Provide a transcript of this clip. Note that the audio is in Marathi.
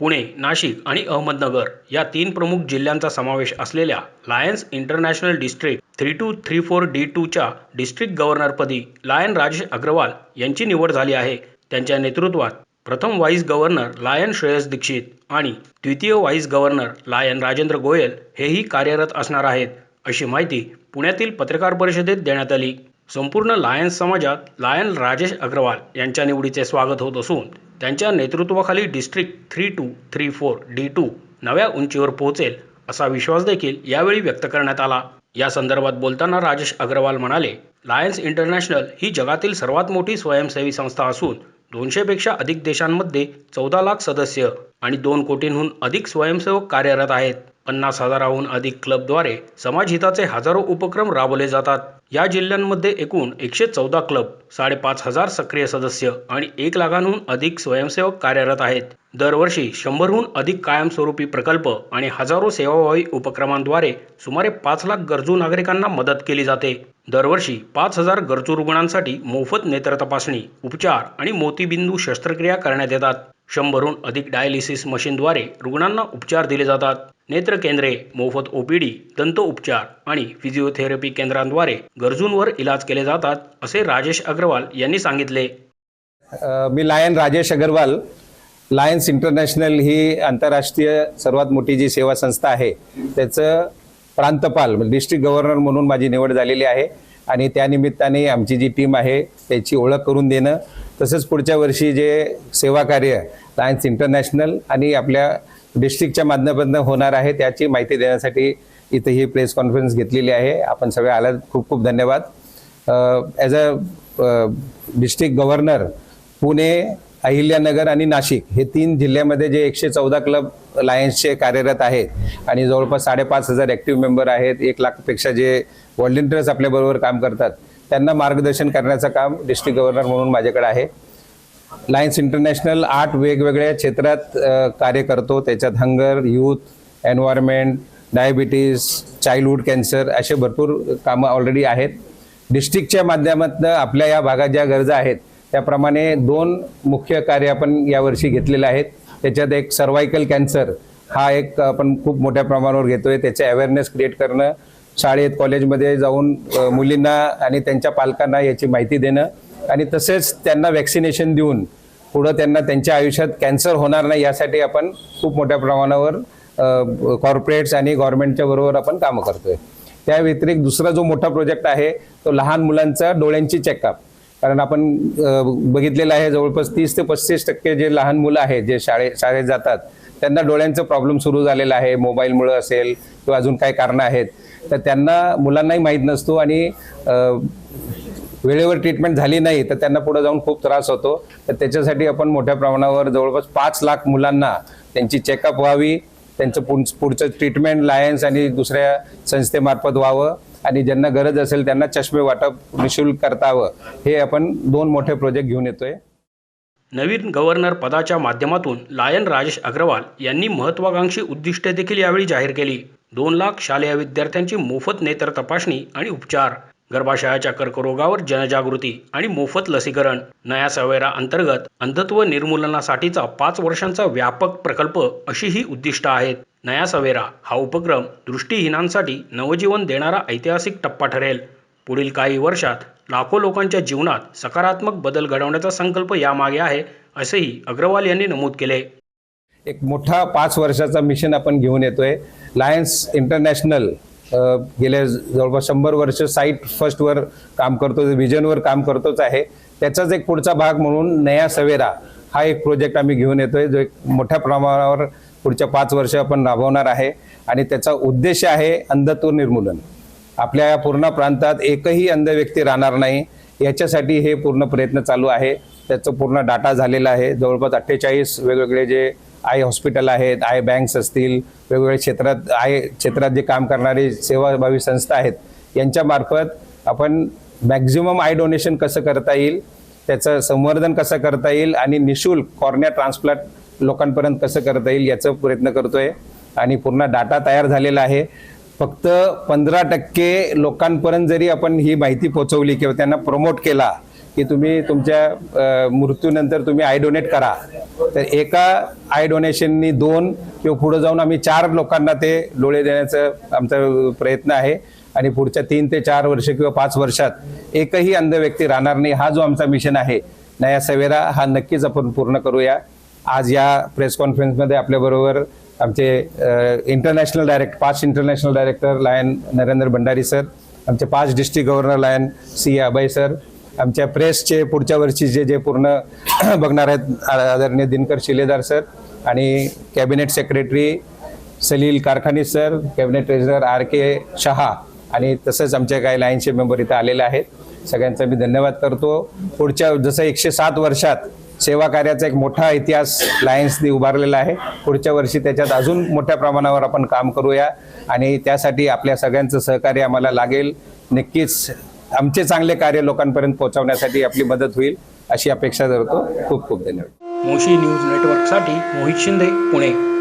पुणे नाशिक आणि अहमदनगर या तीन प्रमुख जिल्ह्यांचा समावेश असलेल्या Lions International district three two three four D टूच्या district गव्हर्नरपदी लायन राजेश अग्रवाल यांची निवड झाली आहे. त्यांच्या नेतृत्वात प्रथम vice governor Lion Shreyas Dikshit आणि द्वितीय vice governor Lion Rajendra Goyal हेही कार्यरत असणार आहेत अशी माहिती पुण्यातील पत्रकार परिषदेत देण्यात आली. संपूर्ण लायन्स समाजात लायन राजेश अग्रवाल यांच्या निवडीचे स्वागत होत असून त्यांच्या नेतृत्वाखाली district three two three four D two नव्या उंचीवर पोहोचेल असा विश्वास देखील यावेळी व्यक्त करण्यात आला. या संदर्भात बोलताना राजेश अग्रवाल म्हणाले लायन्स इंटरनॅशनल ही जगातील सर्वात मोठी स्वयंसेवी संस्था असून दोनशेपेक्षा अधिक देशांमध्ये चौदा लाख सदस्य आणि दोन कोटींहून अधिक स्वयंसेवक कार्यरत आहेत. पन्नास हजाराहून अधिक क्लबद्वारे समाजहिताचे हजारो उपक्रम राबवले जातात. या जिल्ह्यांमध्ये एकूण एकशे चौदा क्लब साडेपाच हजार सक्रिय सदस्य आणि एक लाखांहून अधिक स्वयंसेवक कार्यरत आहेत. दरवर्षी शंभरहून अधिक कायमस्वरूपी प्रकल्प आणि हजारो सेवाभावी उपक्रमांद्वारे सुमारे पाच लाख गरजू नागरिकांना मदत केली जाते. दरवर्षी पाच हजार गरजू रुग्णांसाठी मोफत नेत्र तपासणी उपचार आणि मोतीबिंदू शस्त्रक्रिया करण्यात येतात. शंभरहून अधिक डायलिसिस मशीनद्वारे रुग्णांना उपचार दिले जातात. नेत्र केंद्रे मोफत ओपीडी दंत उपचार आणि फिजिओथेरपी केंद्रांद्वारे गरजूंवर इलाज केले जातात असे राजेश अग्रवाल यांनी सांगितले. मी Lion Rajesh Agarwal. Lions International ही आंतरराष्ट्रीय सर्वात मोठी जी सेवा संस्था आहे त्याचं प्रांतपाल म्हणजे डिस्ट्रिक्ट गव्हर्नर म्हणून माझी निवड झालेली आहे आणि त्यानिमित्ताने आमची जी टीम आहे त्याची ओळख करून देणं तसंच पुढच्या वर्षी जे सेवा कार्य लायन्स इंटरनॅशनल आणि आपल्या डिस्ट्रिक्टच्या माध्यमातून होणार आहे त्याची माहिती देण्यासाठी इथे ही प्रेस कॉन्फरन्स घेतलेली आहे. आपण सगळे आल्यात. खूप खूप धन्यवाद. As a district governor Pune Ahilyanagar आणि नाशिक हे तीन जिल्ह्यामध्ये जे एकशे चौदा क्लब लायन्सचे कार्यरत आहेत आणि जवळपास साडेपाच हजार ॲक्टिव्ह मेंबर आहेत एक लाखपेक्षा जे व्हॉलेंटियर्स आपल्याबरोबर काम करतात त्यांना मार्गदर्शन करण्याचं काम डिस्ट्रिक्ट गव्हर्नर म्हणून माझ्याकडे आहे. लायन्स इंटरनॅशनल आठ वेगवेगळ्या क्षेत्रात कार्य करतो. त्याच्यात hunger youth environment diabetes childhood cancer असे भरपूर कामं ऑलरेडी आहेत. डिस्ट्रिक्टच्या माध्यमातून आपल्या या भागात ज्या गरजा आहेत त्याप्रमाणे दोन मुख्य कार्य आपण यावर्षी घेतलेले आहेत. त्याच्यात एक सर्वायकल कॅन्सर हा एक आपण खूप मोठ्या प्रमाणावर घेतोय. त्याचे अवेअरनेस क्रिएट करणं शाळेत कॉलेजमध्ये जाऊन मुलींना आणि त्यांच्या पालकांना याची माहिती देणं आणि तसेच त्यांना वॅक्सिनेशन देऊन पुढं त्यांना त्यांच्या आयुष्यात कॅन्सर होणार नाही यासाठी आपण खूप मोठ्या प्रमाणावर कॉर्पोरेट्स आणि गव्हर्नमेंटच्या बरोबर आपण कामं करतोय. त्या व्यतिरिक्त दुसरा जो मोठा प्रोजेक्ट आहे तो लहान मुलांचा डोळ्यांची चेकअप कारण आपण बघितलेलं आहे जवळपास तीस ते पस्तीस टक्के जे लहान मुलं आहेत जे शाळे शाळेत जातात त्यांना डोळ्यांचा प्रॉब्लेम सुरू झालेला आहे. मोबाईलमुळं असेल किंवा अजून काही कारणं आहेत. तर त्यांना मुलांनाही माहीत नसतो आणि वेळेवर ट्रीटमेंट झाली नाही तर त्यांना पुढे जाऊन खूप त्रास होतो. तर त्याच्यासाठी आपण मोठ्या प्रमाणावर जवळपास पाच लाख मुलांना त्यांची चेकअप व्हावी त्यांचं पुढचं ट्रीटमेंट लायन्स आणि दुसऱ्या संस्थेमार्फत व्हावं आणि ज्यांना गरज असेल त्यांना चष्मे वाटप निशुल्क करतावं. हे आपण दोन मोठे प्रोजेक्ट घेऊन येतोय. नवीन गव्हर्नर पदाच्या माध्यमातून लायन राजेश अग्रवाल यांनी महत्वाकांक्षी उद्दिष्टे देखील यावेळी जाहीर केली. दोन लाख शालेय विद्यार्थ्यांची मोफत नेत्र तपासणी आणि उपचार. गर्भाशयाच्या कर्करोगावर जनजागृती आणि मोफत लसीकरण. नया सवेरा अंतर्गत अंधत्व निर्मूलनासाठीचा पाच वर्षांचा व्यापक प्रकल्प अशी ही उद्दिष्ट आहेत. नया सवेरा हा उपक्रम दृष्टीहीनांसाठी नवजीवन देणारा ऐतिहासिक टप्पा ठरेल. पुढील काही वर्षात लाखो लोकांच्या जीवनात सकारात्मक बदल घडवण्याचा संकल्प यामागे आहे असेही अग्रवाल यांनी नमूद केले. एक मोठा पाच वर्षाचा मिशन आपण घेऊन येतोय. लायन्स इंटरनॅशनल गेल्या जवळपास शंभर वर्ष साईट फर्स्टवर काम करतो विजनवर काम करतोच आहे. त्याचाच एक पुढचा भाग म्हणून नया सवेरा हा एक प्रोजेक्ट आम्ही घेऊन येतोय जो एक मोठ्या प्रमाणावर पुढच्या पाच वर्ष आपण राबवणार आहे. आणि त्याचा उद्देश आहे अंधत्व निर्मूलन. आपल्या या पूर्ण प्रांतात एकही अंध व्यक्ती राहणार नाही. याच्यासाठी हे पूर्ण प्रयत्न चालू आहे. त्याचं पूर्ण डाटा झालेला आहे. जवळपास अठ्ठेचाळीस वेगवेगळे जे आय हॉस्पिटल आहेत आय बँक्स असतील वेगवेगळ्या क्षेत्रात आय क्षेत्रात जे काम करणारे सेवाभावी संस्था आहेत यांच्यामार्फत आपण मॅक्झिमम आय डोनेशन कसं करता येईल त्याचं संवर्धन कसं करता येईल आणि निशुल्क कॉर्निया ट्रान्सप्लांट लोकांपर्यंत कसं करता येईल याचा प्रयत्न करतोय. आणि पूर्ण डाटा तयार झालेला आहे. फक्त पंधरा टक्के लोकांपर्यंत जरी आपण ही माहिती पोहोचवली किंवा त्यांना प्रमोट केला की तुम्ही तुमच्या मृत्यूनंतर तुम्ही आय डोनेट करा. तर एका आय डोनेशननी दोन किंवा पुढे जाऊन आम्ही चार लोकांना ते डोळे देण्याचं आमचा प्रयत्न आहे. आणि पुढच्या तीन ते चार वर्ष किंवा पाच वर्षात एकही अंध व्यक्ती राहणार नाही. हा जो आमचा मिशन आहे. नया सवेरा हा नक्कीच आपण पूर्ण करूया. आज या प्रेस कॉन्फरन्समध्ये आपल्याबरोबर आमचे इंटरनॅशनल डायरेक्ट पाच international director Lion Narendra Bhandari sir आमचे पाच district governor Lion C Abhay sir आमच्या प्रेसचे पुढच्या वर्षी जे जे पूर्ण बघणार आहेत आदरणीय दिनकर शिलेदार सर आणि cabinet secretary Salil Karkhani sir cabinet treasurer R K Shah आणि तसंच आमच्या काही लाईनचे मेंबर इथं आलेले आहेत. सगळ्यांचा मी धन्यवाद करतो. पुढच्या जसं एकशे सात वर्षात सेवा कार्याचा एक मोठा इतिहास लायन्सनी उभारलेला आहे. पुढच्या वर्षी त्याच्यात अजून मोठ्या प्रमाणावर आपण काम करूया आणि त्यासाठी आपल्या सगळ्यांचं सहकार्य आम्हाला लागेल. नक्कीच आमचे चांगले कार्य लोकांपर्यंत पोहोचवण्यासाठी आपली मदत होईल अशी अपेक्षा धरतो खूप खूप धन्यवाद. मोशी न्यूज नेटवर्कसाठी मोहित शिंदे पुणे.